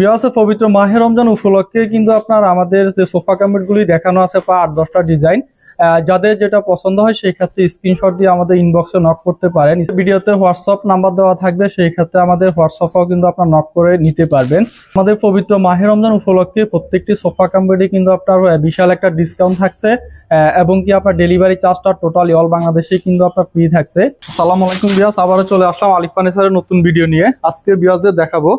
বিয়াসে পবিত্র মাহে রমজান উপলক্ষে কিন্তু আপনার আমাদের যে সোফা কামেট গুলি দেখানো আছে প্রায় আট দশটা ডিজাইন যাদের যেটা পছন্দ হয় সেই ক্ষেত্রে স্ক্রিনশট দিয়ে আমাদের ইনবক্সে নক করতে পারেন। ভিডিওতে হোয়াটসঅ্যাপ নাম্বার দেওয়া থাকবে, সেই ক্ষেত্রে আমাদের হোয়াটসঅ্যাপও কিন্তু আপনার নক করে নিতে পারবেন। আমাদের পবিত্র মাহে রমজান উপলক্ষে প্রত্যেকটি সোফা কাম্পেটে কিন্তু আপনার বিশাল একটা ডিসকাউন্ট থাকছে এবং কি আপনার ডেলিভারি চার্জটা টোটালি অল বাংলাদেশে কিন্তু আপনার ফ্রি থাকছে। সালাম আলাইকুম বিয়াস, আবারও চলে আসলাম আলিফ ফার্নিচারের নতুন ভিডিও নিয়ে। আজকে বিয়াসদের দেখাবো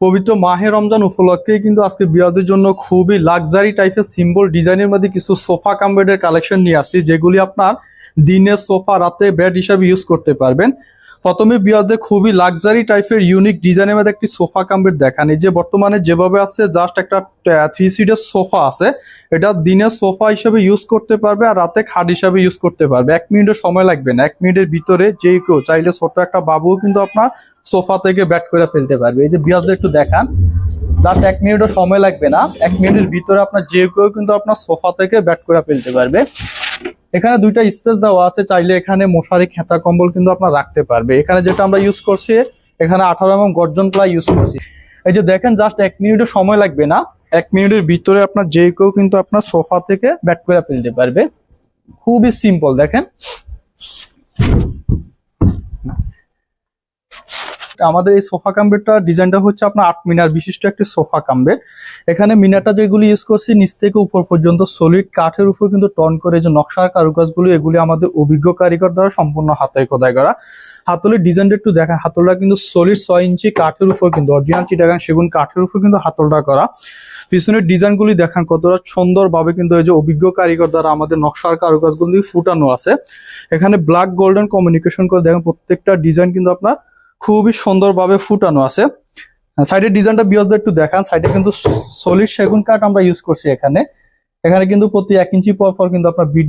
পবিত্র মাহে রমজান উপলক্ষে কিন্তু আজকে বিয়াদের জন্য খুবই লাক্সারি টাইপের সিম্বল ডিজাইনের মধ্যে কিছু সোফা কাম বেডের কালেকশন নিয়ে আসছি, যেগুলি আপনার দিনে সোফা, রাতে বেড হিসাবে ইউজ করতে পারবেন। প্রথমে বিয়াদের খুবই লাক্সারি টাইপের ইউনিক ডিজাইনের মধ্যে একটি সোফা কাম বেড দেখান। এই যে বর্তমানে যেভাবে আছে জাস্ট একটা থ্রি সিটের সোফা আছে। এটা দিনের সোফা হিসাবে ইউজ করতে পারবে আর রাতে খাট হিসাবে ইউজ করতে পারবে। এক মিনিটের সময় লাগবে না। এক মিনিটের ভিতরে যে কেউ চাইলে ছোট একটা বাবুও কিন্তু আপনার সোফা থেকে ব্যাট করে ফেলতে পারবে। এই যে বিয়াসদের একটু দেখান। জাস্ট এক মিনিটও সময় লাগবে না। এক মিনিটের ভিতরে আপনার যে কেউ কিন্তু আপনার সোফা থেকে ব্যাট করে ফেলতে পারবে। এখানে দুইটা স্পেস দেওয়া আছে, চাইলে এখানে মশারি, খেতা, কম্বল কিন্তু আপনার রাখতে পারবে। এখানে যেটা আমরা ইউজ করছি, এখানে আঠারো এবং গর্জন প্লাই ইউজ করছি। এই যে দেখেন জাস্ট এক মিনিটের সময় লাগবে না। এক মিনিটের ভিতরে আপনার যে কেউ কিন্তু আপনার সোফা থেকে ব্যাট করে ফেলতে পারবে। খুবই সিম্পল দেখেন। আমাদের এই সোফা কাম্বেরটা ডিজাইনটা হচ্ছে আপনার আট মিনার বিশিষ্ট একটি সোফা কাম্বে এখানে মিনারটা যেগুলি ইউজ করছি, নিচ থেকে উপর পর্যন্ত সলিড কাঠের উপর কিন্তু টন করে যে নকশার কারুকাজগুলো, এগুলি আমাদের অভিজ্ঞ কারিগর দ্বারা সম্পূর্ণ হাতে খোদাই করা। হাতলের ডিজাইনটা একটু দেখা হাতলটা কিন্তু সলিড ছয় ইঞ্চি কাঠের উপর কিন্তু অরিজিনাল চিটাগাং সেগুন কাঠের উপর কিন্তু হাতলটা করা। পিছনের ডিজাইনগুলি দেখান, কতটা সুন্দরভাবে কিন্তু এই যে অভিজ্ঞ কারিগর দ্বারা আমাদের নকশার কারুকাজগুলি ফুটানো আছে। এখানে ব্ল্যাক গোল্ডেন কমিউনিকেশন করে দেখেন, প্রত্যেকটা ডিজাইন কিন্তু আপনার খুবই সুন্দরভাবে ফুটানো আছে। সাইডের ডিজাইনটা বিয়সদের একটু দেখান। সাইডে কিন্তু সলিড সেগুন কাঠ আমরা ইউজ করছি এখানে। এখানে কিন্তু প্রতি এক ইঞ্চি পর পর কিন্তু আপনার বিট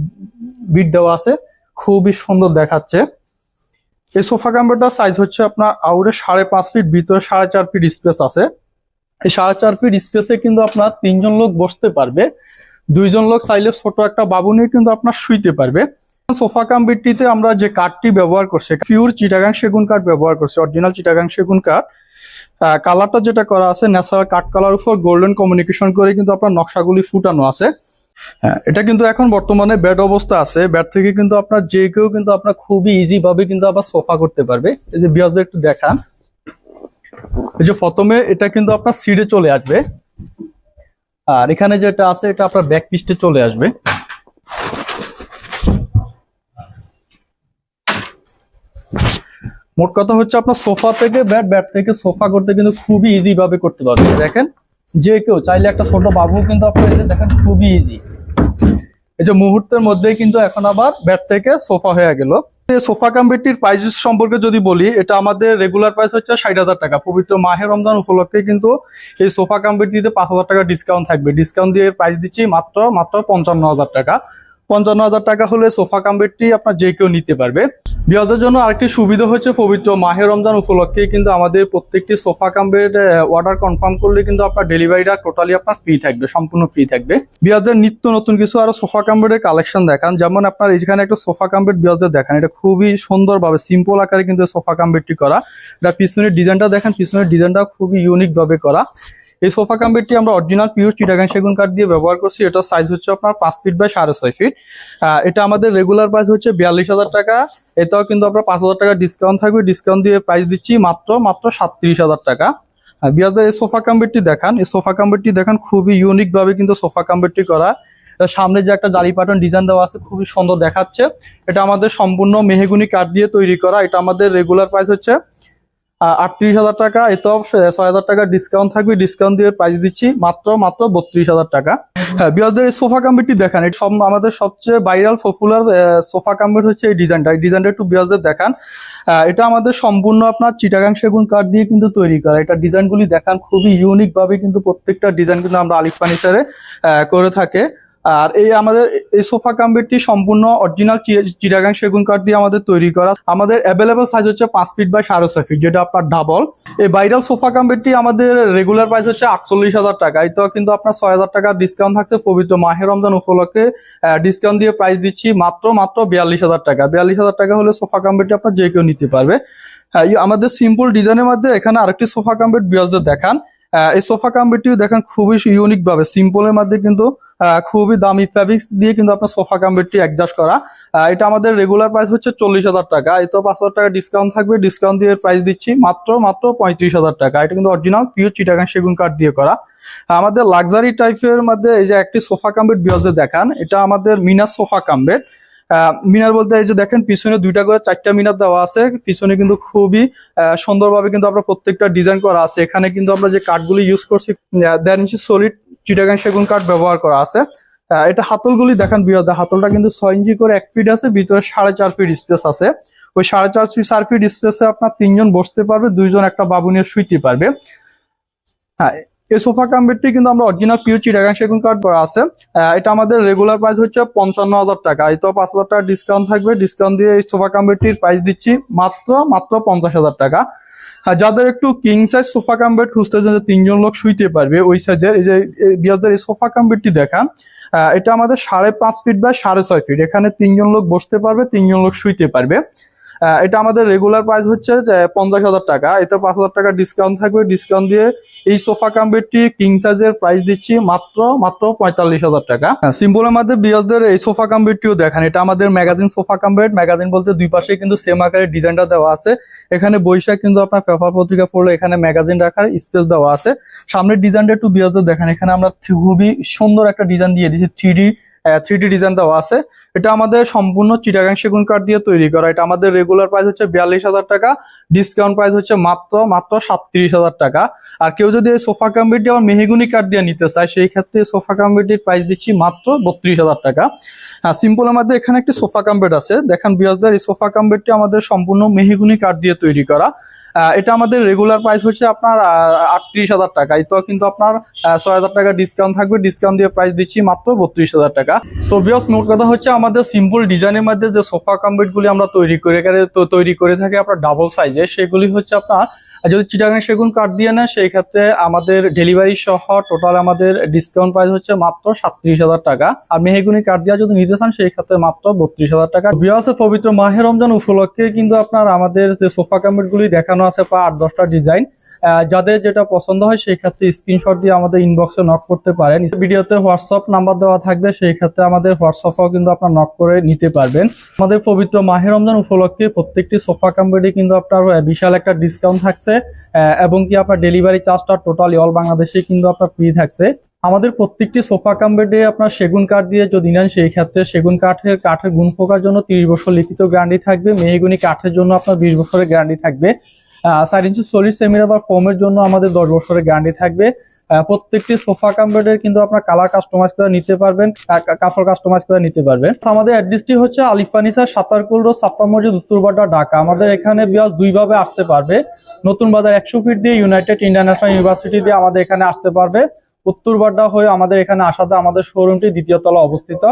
বিট দেওয়া আছে। খুবই সুন্দর দেখাচ্ছে। এই সোফা কাম্বারটার সাইজ হচ্ছে আপনার আউটে সাড়ে পাঁচ ফিট ভিতরে সাড়ে চার ফিট স্পেস আছে। এই সাড়ে চার ফিট স্পেসে কিন্তু আপনার তিনজন লোক বসতে পারবে। দুইজন লোক চাইলে ছোট একটা বাবু নিয়ে কিন্তু আপনার শুইতে পারবে। সোফা কাম কাম্বিটিতে আমরা যে কাঠটি ব্যবহার করছি পিওর চিটাগাং সেগুন কাঠ ব্যবহার করছি অরিজিনাল চিটাগাং সেগুন কাঠ। কালারটা যেটা করা আছে ন্যাচারাল কাঠ কালার উপর গোল্ডেন কমিউনিকেশন করে কিন্তু আপনার নকশাগুলি ফুটানো আছে। হ্যাঁ এটা কিন্তু এখন বর্তমানে ব্যাড অবস্থা আছে। ব্যাড থেকে কিন্তু আপনার যে কেউ কিন্তু আপনার খুবই ইজি ভাবে কিন্তু আবার সোফা করতে পারবে। এই যে বিয়াসদের একটু দেখান। এই যে প্রথমে এটা কিন্তু আপনার সিডে চলে আসবে। আর এখানে যেটা আছে, এটা আপনার ব্যাক পিস্টে চলে আসবে। মোট কথা হচ্ছে আপনার সোফা থেকে ব্যাট ব্যাট থেকে সোফা করতে কিন্তু খুবই ইজি ভাবে করতে পারবে দেখেন, যে কেউ চাইলে একটা ছোট বাবু কিন্তু আপনার দেখেন খুবই ইজি এই যে মুহূর্তের মধ্যেই কিন্তু এখন আবার ব্যাট থেকে সোফা হয়ে গেল। সোফা কাম্পিটির প্রাইস সম্পর্কে যদি বলি, এটা আমাদের রেগুলার প্রাইস হচ্ছে ষাট হাজার টাকা। পবিত্র মাহে রমজান উপলক্ষে কিন্তু এই সোফা কাম্পিটিতে পাঁচ হাজার টাকা ডিসকাউন্ট থাকবে। ডিসকাউন্ট দিয়ে প্রাইস দিচ্ছি মাত্র মাত্র পঞ্চান্ন হাজার টাকা। পঞ্চান্ন হাজার টাকা হলে সোফা কাম্বেটটি আপনার যে কেউ নিতে পারবে। বিয়াদের জন্য আরেকটি সুবিধা হচ্ছে পবিত্র মাহে রমজান উপলক্ষে, কিন্তু আমাদের প্রত্যেকটি সোফা কাম্বেট অর্ডার কনফার্ম করলে কিন্তু আপনার ডেলিভারিটা টোটালি আপনার ফ্রি থাকবে, সম্পূর্ণ ফ্রি থাকবে। বিয়াদের নিত্য নতুন কিছু আরও সোফা কাম্বেটের কালেকশন দেখান। যেমন আপনার এখানে একটা সোফা কাম্বেট বিয়াদের দেখান। এটা খুবই সুন্দরভাবে সিম্পল আকারে কিন্তু সোফা কাম্বেটটি করা। এটা পিছনের ডিজাইনটা দেখেন, পিছনের ডিজাইনটা খুবই ইউনিক ভাবে করা। এই সোফা কাম্বেটটি আমরা অরিজিনাল পিওর চিটাগাং সেগুন কাঠ দিয়ে ব্যবহার করছি। এটার সাইজ হচ্ছে আপনার পাঁচ ফিট বাই সাড়ে ছয় ফিট এটা আমাদের রেগুলার প্রাইস হচ্ছে বিয়াল্লিশ হাজার টাকা। এটাও কিন্তু আপনার পাঁচ হাজার টাকা ডিসকাউন্ট থাকবে। ডিসকাউন্ট দিয়ে প্রাইস দিচ্ছি মাত্র মাত্র সাতত্রিশ হাজার টাকা। বিয়াজদের এই সোফা কাম্বেটটি দেখান। এই সোফা কাম্বেটটি দেখান, খুবই ইউনিক ভাবে কিন্তু সোফা কাম্বেটটি করা। সামনে যে একটা জালি পাটন ডিজাইন দেওয়া আছে, খুবই সুন্দর দেখাচ্ছে। এটা আমাদের সম্পূর্ণ মেহেগুনি কাঠ দিয়ে তৈরি করা। এটা আমাদের রেগুলার প্রাইস হচ্ছে আটত্রিশ হাজার টাকা। এটাও ছয় হাজার টাকা ডিসকাউন্ট থাকবে। ডিসকাউন্ট দিয়ে প্রাইস দিচ্ছি মাত্র মাত্র বত্রিশ হাজার টাকা। হ্যাঁ বিয়াজদের এই সোফা কাম্বিটটি দেখান। এটা সব আমাদের সবচেয়ে ভাইরাল পপুলার সোফা কাম্বিট হচ্ছে এই ডিজাইনটা। এই ডিজাইনটা একটু বিয়াজদের দেখান। এটা আমাদের সম্পূর্ণ আপনার চিটাগাং সেগুন কাঠ দিয়ে কিন্তু তৈরি করা। এটা ডিজাইনগুলি দেখান। খুবই ইউনিক ভাবে কিন্তু প্রত্যেকটা ডিজাইন কিন্তু আমরা আলিফ ফার্নিচারে করে থাকে। আর এই আমাদের এই সোফা কাম্বেটটি সম্পূর্ণ অরিজিনাল চিরাগাং সেগুন কাঠ দিয়ে আমাদের তৈরি করা। আমাদের অ্যাভেলেবল সাইজ হচ্ছে পাঁচ ফিট বাই সাড়ে ছয় ফিট যেটা আপনার ডাবল এই ভাইরাল সোফা কাম্বেটটি আমাদের রেগুলার প্রাইস হচ্ছে আটচল্লিশ হাজার টাকা। তো কিন্তু আপনার ছয় হাজার টাকার ডিসকাউন্ট থাকছে পবিত্র মাহে রমজান উপলক্ষে। ডিসকাউন্ট দিয়ে প্রাইস দিচ্ছি মাত্র মাত্র বিয়াল্লিশ হাজার টাকা। বিয়াল্লিশ হাজার টাকা হলে সোফা কাম্বেটটি আপনার যে কেউ নিতে পারবে। হ্যাঁ আমাদের সিম্পল ডিজাইনের মধ্যে এখানে আরেকটি সোফা কাম্বেট বিয়াজদের দেখান। এই সোফা কাম বেডটিও দেখেন খুবই ইউনিক ভাবে সিম্পলের মধ্যে কিন্তু খুবই দামি ফ্যাব্রিক্স দিয়ে কিন্তু আপনার সোফা কাম বেডটি অ্যাডজাস্ট করা এটা আমাদের রেগুলার প্রাইস হচ্ছে চল্লিশ হাজার টাকা। এই তো পাঁচ হাজার টাকা ডিসকাউন্ট থাকবে। ডিসকাউন্ট দিয়ে প্রাইস দিচ্ছি মাত্র মাত্র পঁয়ত্রিশ হাজার টাকা। এটা কিন্তু অরিজিনাল পিওর চিটাগাং সেগুন কাঠ দিয়ে করা। আমাদের লাক্সারি টাইপের মধ্যে এই যে একটি সোফা কাম বেড বিয়াজে দেখান এটা আমাদের মিনার সোফা কাম বেড আহ, মিনার বলতে এই যে দেখেন, পিছনে দুইটা করে চারটা মিনার দেওয়া আছে। পিছনে কিন্তু খুবই সুন্দরভাবে কিন্তু আমরা প্রত্যেকটা ডিজাইন করা আছে। এখানে কিন্তু আমরা যে কাঠগুলি ইউজ করছি দেড় ইঞ্চি সলিড চিটাগাং সেগুন কাঠ ব্যবহার করা আছে। এটা হাতলগুলি দেখেন বিরোধ। হাতলটা কিন্তু ছয় ইঞ্চি করে এক ফিট আছে, ভিতরে সাড়ে চার ফিট স্পেস আছে। ওই সাড়ে চার ফিট চার ফিট স্পেসে আপনার তিনজন বসতে পারবে, দুইজন একটা বাবু নিয়ে শুইতে পারবে। হ্যাঁ এই সোফা কাম্বেটটি কিন্তু আমরা অরিজিনাল পিউ চিটাগাং সেগুন কাঠ করা আছে। এটা আমাদের রেগুলার প্রাইস হচ্ছে পঞ্চান্ন হাজার টাকা। এই তো পাঁচ হাজার টাকা ডিসকাউন্ট থাকবে। ডিসকাউন্ট দিয়ে এই সোফা কাম্বেটটির প্রাইস দিচ্ছি মাত্র মাত্র পঞ্চাশ হাজার টাকা। যাদের একটু কিং সাইজ সোফা কাম্বেট খুঁজতেছেন যে তিনজন লোক শুইতে পারবে ওই সাইজের এই যে বিয়াজদের এই সোফা কাম্বেটটি দেখান। আহ, এটা আমাদের সাড়ে পাঁচ ফিট বা সাড়ে ছয় ফিট এখানে তিনজন লোক বসতে পারবে তিনজন লোক শুইতে পারবে। এটা আমাদের রেগুলার প্রাইস হচ্ছে পঞ্চাশ হাজার টাকা। এতে পাঁচ হাজার টাকা ডিসকাউন্ট থাকবে। ডিসকাউন্ট দিয়ে এই সোফা কাম্বেটটি কিং সাইজের প্রাইস দিচ্ছি মাত্র মাত্র পঁয়তাল্লিশ হাজার টাকা। সিম্পলের মধ্যে বিয়াসদের এই সোফা কাম্বেটটিও দেখেন। এটা আমাদের ম্যাগাজিন সোফা কাম্বেট ম্যাগাজিন বলতে দুই পাশে কিন্তু সেম আকারের ডিজাইনটা দেওয়া আছে। এখানে বৈশাখ কিন্তু আপনার পেপার পত্রিকা পড়লে এখানে ম্যাগাজিন রাখার স্পেস দেওয়া আছে। সামনের ডিজাইনটা একটু বিয়াসদের দেখেন। এখানে আমরা খুবই সুন্দর একটা ডিজাইন দিয়ে দিচ্ছি থ্রি থ্রি ডিজাইন দেওয়া আছে। এটা আমাদের সম্পূর্ণ চিটাগাং সেগুন কাঠ দিয়ে তৈরি করা। এটা আমাদের রেগুলার প্রাইস হচ্ছে বিয়াল্লিশ হাজার টাকা ডিসকাউন্ট প্রাইস হচ্ছে মাত্র মাত্র সাতত্রিশ হাজার টাকা। আর কেউ যদি এই সোফা কাম্বিটি আবার মেহেগুনি কাঠ দিয়ে নিতে চায়, সেই ক্ষেত্রে সোফা কাম্বিটির প্রাইস দিচ্ছি মাত্র বত্রিশ হাজার টাকা। হ্যাঁ সিম্পলের মধ্যে এখানে একটি সোফা কাম্বেট আছে। দেখেন বিয়াসদার, এই সোফা কাম্বেটটি আমাদের সম্পূর্ণ মেহগুনি কাঠ দিয়ে তৈরি করা। এটা আমাদের রেগুলার প্রাইস হচ্ছে আপনার আটত্রিশ হাজার টাকা। তো কিন্তু আপনার ছয় হাজার টাকা ডিসকাউন্ট থাকবে। ডিসকাউন্ট দিয়ে প্রাইস দিচ্ছি মাত্র বত্রিশ হাজার টাকা। সো বিয়স মোট কথা হচ্ছে আমাদের সিম্পল ডিজাইনের মধ্যে যে সোফা কাম্বেট গুলি আমরা তৈরি করে- তৈরি করে থাকি আপনার ডাবল সাইজে সেগুলি হচ্ছে আপনার আর যদি চিটাগাং সেগুন কাঠ দিয়ে নেয় সেই ক্ষেত্রে আমাদের ডেলিভারি সহ টোটাল আমাদের ডিসকাউন্ট প্রাইস হচ্ছে মাত্র সাতত্রিশ হাজার টাকা। আর মেহেগুনি কাঠ দিয়ে যদি নিতে চান সেই ক্ষেত্রে মাত্র বত্রিশ হাজার টাকা। বিয়াসে পবিত্র মাহের রমজান উপলক্ষে কিন্তু আপনার আমাদের যে সোফা কামিটগুলি গুলি দেখানো আছে বা আট দশটা ডিজাইন যাদের যেটা পছন্দ হয়, সেই ক্ষেত্রে স্ক্রিনশট দিয়ে আমাদের ইনবক্সে নক করতে পারেন। ভিডিওতে হোয়াটসঅ্যাপ নাম্বার দেওয়া থাকবে, সেই ক্ষেত্রে আমাদের হোয়াটসঅ্যাপও কিন্তু আপনার নক করে নিতে পারবেন। আমাদের পবিত্র মাহে রমজান উপলক্ষে প্রত্যেকটি সোফা কাম্বেটে কিন্তু আপনার বিশাল একটা ডিসকাউন্ট থাকছে এবং কি আপনার ডেলিভারি চার্জটা টোটালি অল বাংলাদেশে কিন্তু আপনার ফ্রি থাকছে। আমাদের প্রত্যেকটি সোফা কাম আপনার সেগুন কাঠ দিয়ে যদি নেন, সেই ক্ষেত্রে সেগুন কাঠের কাঠের গুণ পোকার জন্য তিরিশ বছর লিখিত গ্যারান্টি থাকবে। মেহগুনি কাঠের জন্য আপনার বিশ বছরের গ্যারান্টি থাকবে। চার ইঞ্চি সলিড সেমিরা বা ফোমের জন্য আমাদের দশ বছরের গ্যারান্টি থাকবে। প্রত্যেকটি সোফা কাম বেডের কিন্তু আপনার কালার কাস্টমাইজ করে নিতে পারবেন কাপড় কাস্টমাইজ করে নিতে পারবেন। আমাদের অ্যাড্রেসটি হচ্ছে আলিফ ফার্নিচার সাতারকুল রোড, সাপ্পা মসজিদ উত্তরবাড্ডা ঢাকা। আমাদের এখানে বিয়াস দুইভাবে আসতে পারবে। নতুন বাজার একশো ফিট দিয়ে ইউনাইটেড ইন্টারন্যাশনাল ইউনিভার্সিটি দিয়ে আমাদের এখানে আসতে পারবে। উত্তরবাড্ডা হয়ে আমাদের এখানে আসাতে আমাদের শোরুমটি দ্বিতীয় তলা অবস্থিত।